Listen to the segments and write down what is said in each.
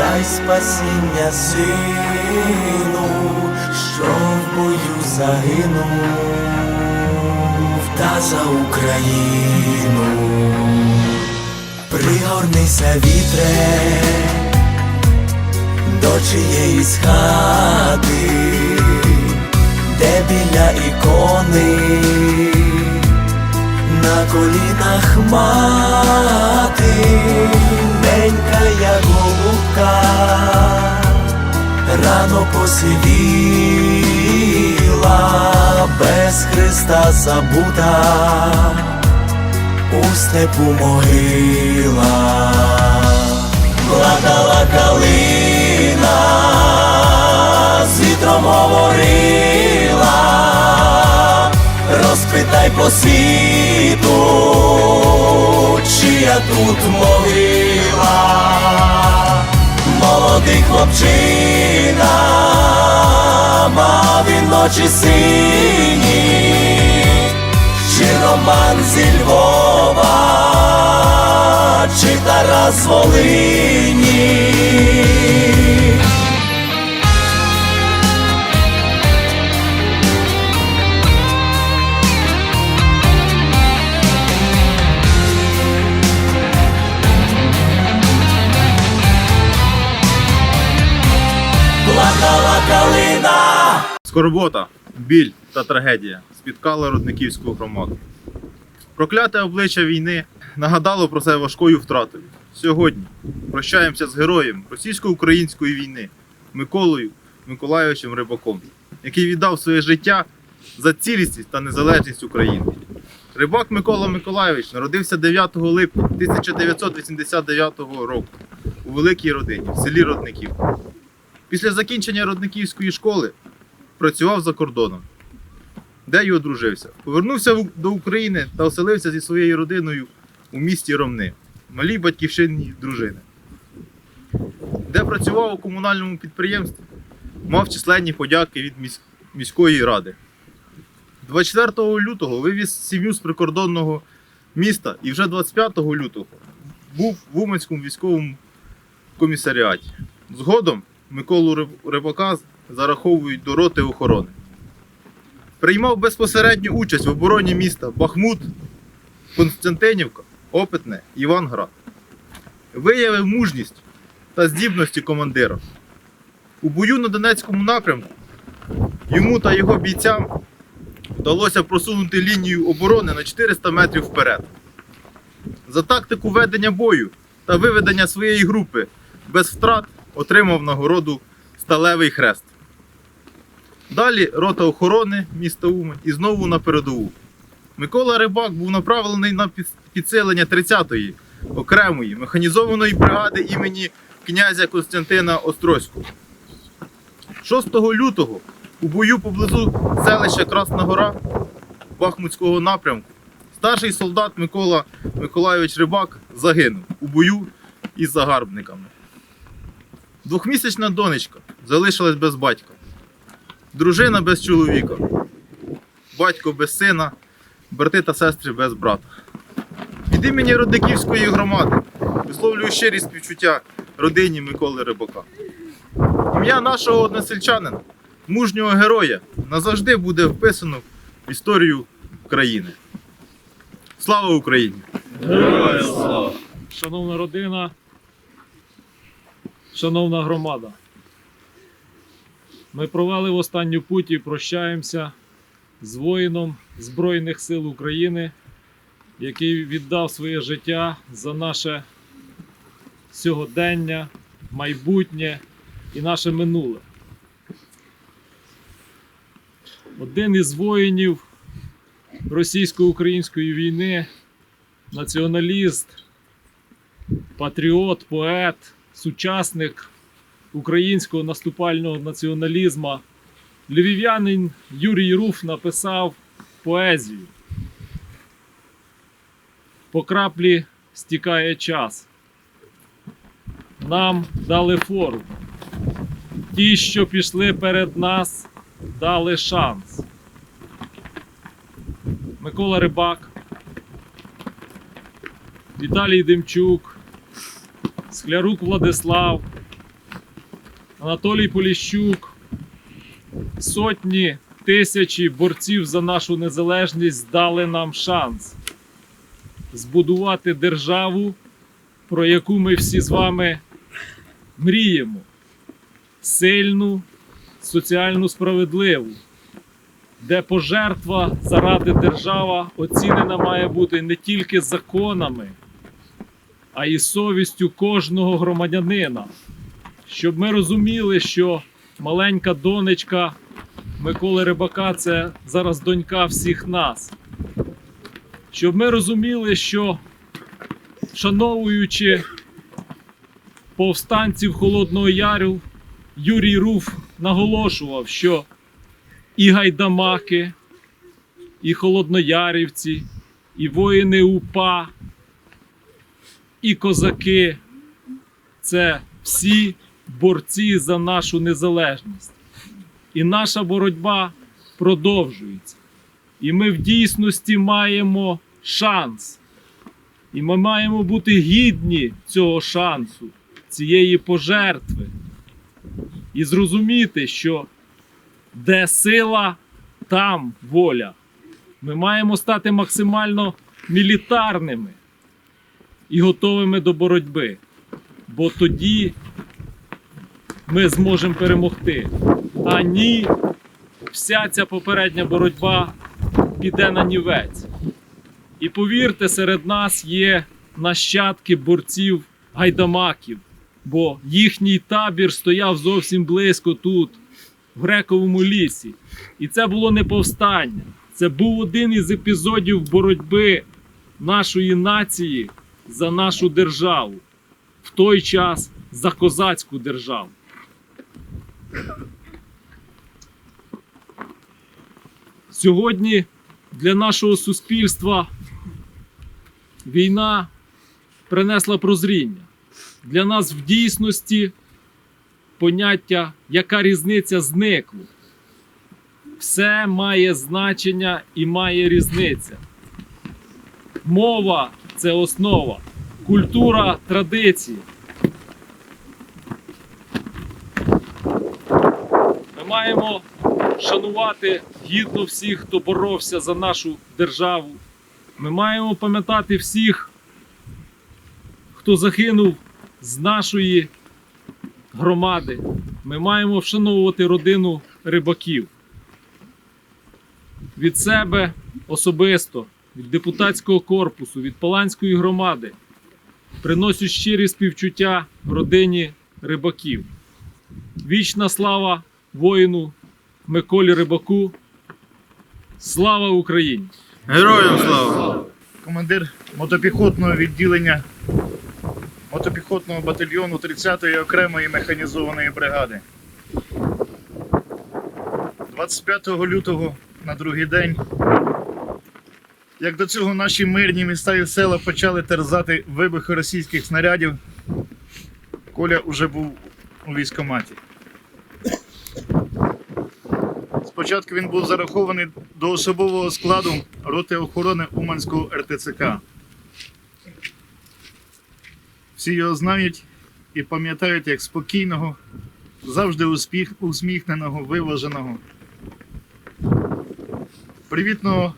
дай спасіння сину, що в бою загинув та за Україну. Пригорнися вітре до чиєїсь хати, де біля ікони на колінах мати, як голубка, рано посивіла, без Христа забута, у степу могила, плакала калина, з вітром говорила, розпитай по світу, чия тут могила, молодий хлопчина, мав він очі сині, чи роман зі Львова, чи Тарас Волині. Скорбота, біль та трагедія спіткала родниківську громаду. Прокляте обличчя війни нагадало про це важкою втратою. Сьогодні прощаємося з героєм російсько-української війни Миколою Миколайовичем Рибаком, який віддав своє життя за цілісність та незалежність України. Рибак Микола Миколайович народився 9 липня 1989 року у великій родині в селі Родників. Після закінчення Родниківської школи працював за кордоном, де й одружився. Повернувся до України та оселився зі своєю родиною у місті Ромни, малій батьківщині дружини, де працював у комунальному підприємстві, мав численні подяки від місь- міської ради. 24 лютого вивіз сім'ю з прикордонного міста і вже 25 лютого був в Уманському військовому комісаріаті. Згодом Миколу Риб- Рибака зараховують до роти охорони. Приймав безпосередню участь в обороні міста Бахмут, Константинівка, Опитне, Іванград. Виявив мужність та здібності командира. У бою на Донецькому напрямку йому та його бійцям вдалося просунути лінію оборони на 400 метрів вперед. За тактику ведення бою та виведення своєї групи без втрат отримав нагороду Сталевий хрест. Далі рота охорони міста Умань і знову на передову. Микола Рибак був направлений на підсилення 30-ї окремої механізованої бригади імені князя Костянтина Острозького. 6 лютого у бою поблизу селища Красна Гора Бахмутського напрямку старший солдат Микола Миколайович Рибак загинув у бою із загарбниками. Двохмісячна донечка залишилась без батька, дружина без чоловіка. батько без сина, брати та сестри без брата. Від імені Родниківської громади висловлюю щирі співчуття родині Миколи Рибака. Ім'я нашого односельчанина, мужнього героя, назавжди буде вписано в історію країни. Слава Україні! Героям слава! Шановна родина, шановна громада. Ми провели в останню путь і прощаємося з воїном Збройних сил України, який віддав своє життя за наше сьогодення, майбутнє і наше минуле. Один із воїнів російсько-української війни націоналіст, патріот, поет, сучасник українського наступального націоналізму. Львів'янин Юрій Руф написав поезію. По краплі стікає час. Нам дали фору. Ті, що пішли перед нас, дали шанс. Микола Рибак, Віталій Демчук, Склярук Владислав, Анатолій Поліщук, сотні тисячі борців за нашу незалежність дали нам шанс збудувати державу, про яку ми всі з вами мріємо. Сильну, соціально справедливу, де пожертва заради держава оцінена має бути не тільки законами, а й совістю кожного громадянина. Щоб ми розуміли, що маленька донечка Миколи Рибака це зараз донька всіх нас. Щоб ми розуміли, що вшановуючи повстанців Холодного Яру, Юрій Руф наголошував, що і гайдамаки, і холодноярівці, і воїни УПА, і козаки це всі борці за нашу незалежність. І наша боротьба продовжується. І ми в дійсності маємо шанс. І ми маємо бути гідні цього шансу, цієї пожертви. І зрозуміти, що де сила, там воля. Ми маємо стати максимально мілітарними і готовими до боротьби. Бо тоді ми зможемо перемогти. А ні, вся ця попередня боротьба піде на нівець. І повірте, серед нас є нащадки борців гайдамаків, бо їхній табір стояв зовсім близько тут, в Грековому лісі. І це було не повстання. Це був один із епізодів боротьби нашої нації за нашу державу, в той час за козацьку державу. Сьогодні для нашого суспільства війна принесла прозріння. Для нас в дійсності поняття, яка різниця зникло. Все має значення і має різниця. Мова це основа, культура традиції. Маємо шанувати гідно всіх, хто боровся за нашу державу. Ми маємо пам'ятати всіх, хто загинув з нашої громади. Ми маємо вшановувати родину рибаків. Від себе особисто, від депутатського корпусу, від Паланської громади приносю щирі співчуття родині рибаків. Вічна слава воїну Миколі Рибаку. Слава Україні! Героям слава! командир мотопіхотного відділення мотопіхотного батальйону 30-ї окремої механізованої бригади. 25 лютого на другий день, як до цього наші мирні міста і села почали терзати вибухи російських снарядів, Коля уже був у військкоматі. З Спочатку він був зарахований до особового складу роти охорони Уманського РТЦК. Всі його знають і пам'ятають як спокійного, завжди успіх, усміхненого, виваженого, привітного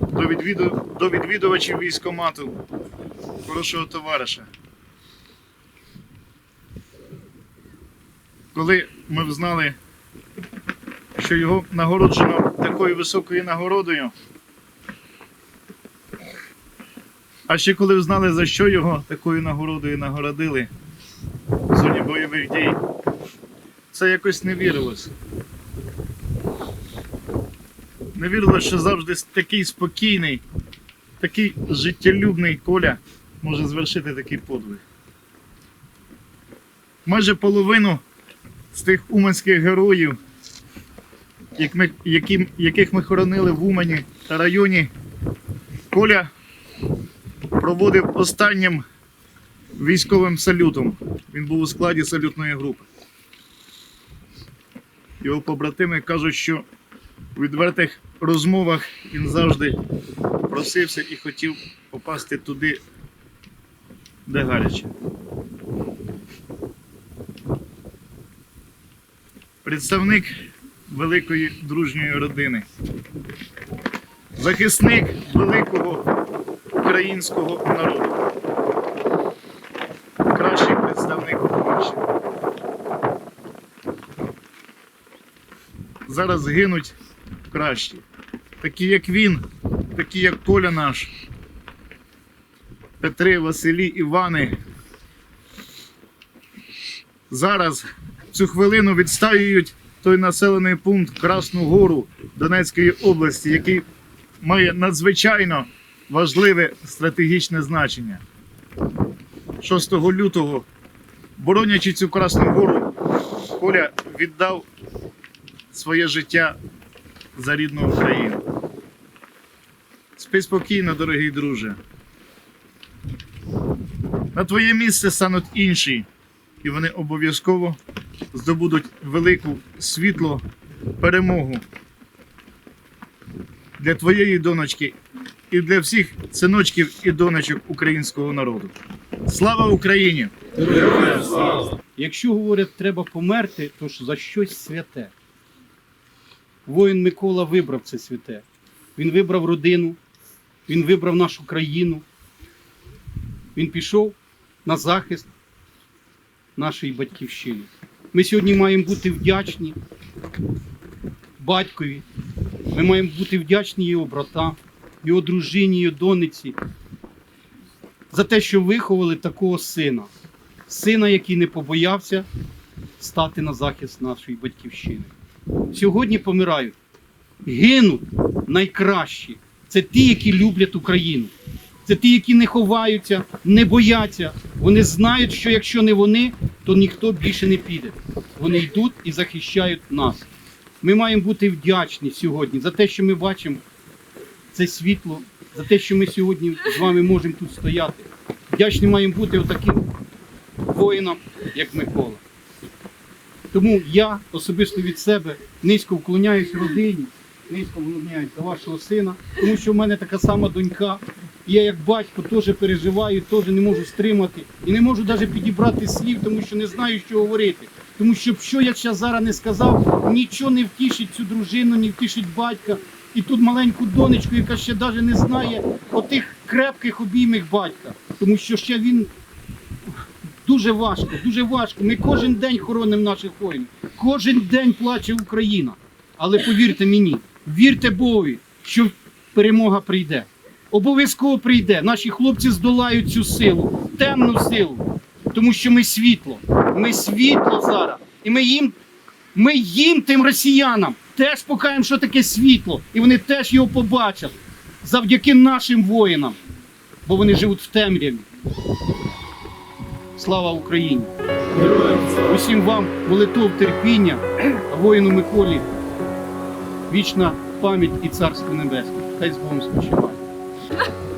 до, відвіду, до відвідувачів військомату, хорошого товариша. Коли ми взнали, що його нагороджено такою високою нагородою, а ще коли взнали, за що його такою нагородою нагородили в зоні бойових дій, це якось не вірилось. Не вірилось, що завжди такий спокійний, такий життєлюбний Коля може звершити такий подвиг. Майже половину з тих уманських героїв, як ми, які, яких ми хоронили в Умані та районі, Коля проводив останнім військовим салютом. Він був у складі салютної групи. Його побратими кажуть, що у відвертих розмовах він завжди просився і хотів попасти туди, де гаряче. Представник великої дружньої родини. Захисник великого українського народу. Кращий представник Уманщини. Зараз гинуть кращі. Такі, як він, такі, як Коля наш, Петри, Василі, Івани. Зараз цю хвилину відстаюють той населений пункт Красну Гору Донецької області, який має надзвичайно важливе стратегічне значення. 6 лютого, боронячи цю Красну Гору, Коля віддав своє життя за рідну Україну. Спи спокійно, дорогий друже. На твоє місце стануть інші, і вони обов'язково здобудуть велику світло перемогу для твоєї донечки і для всіх синочків і донечок українського народу. Слава Україні! Якщо говорять, треба померти, то ж за щось святе. Воїн Микола вибрав це святе. Він вибрав родину, він вибрав нашу країну. Він пішов на захист нашої батьківщини. Ми сьогодні маємо бути вдячні батькові. Ми маємо бути вдячні його братам, його дружині, його дониці за те, що виховали такого сина сина, який не побоявся стати на захист нашої батьківщини. Сьогодні помирають, гинуть найкращі. Це ті, які люблять Україну. Це ті, які не ховаються, не бояться. Вони знають, що якщо не вони, то ніхто більше не піде. Вони йдуть і захищають нас. Ми маємо бути вдячні сьогодні за те, що ми бачимо це світло, за те, що ми сьогодні з вами можемо тут стояти. Вдячні маємо бути отаким воїнам, як Микола. Тому я особисто від себе низько вклоняюсь родині, низько вклоняюсь до вашого сина, тому що в мене така сама донька. Я як батько теж переживаю, теж не можу стримати і не можу навіть підібрати слів, тому що не знаю, що говорити. Тому що що я ще зараз не сказав, нічого не втішить цю дружину, не втішить батька. І тут маленьку донечку, яка ще навіть не знає отих крепких обіймих батька. Тому що ще він дуже важко, дуже важко. Ми кожен день хоронимо наших воїнів. Кожен день плаче Україна. Але повірте мені, вірте Богові, що перемога прийде. Обов'язково прийде. Наші хлопці здолають цю силу, темну силу. Тому що ми світло. Ми світло зараз. І ми їм, ми їм, тим росіянам, теж покажемо, що таке світло. І вони теж його побачать завдяки нашим воїнам. Бо вони живуть в темряві. Слава Україні! Усім вам молитов терпіння, а воїну Миколі вічна пам'ять і царство небесне. Хай з Богом спочиває.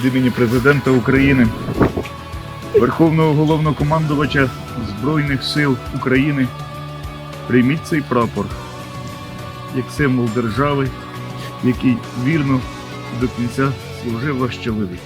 від імені президента України, Верховного головнокомандувача Збройних сил України, прийміть цей прапор як символ держави, який вірно до кінця служив ваш чоловік.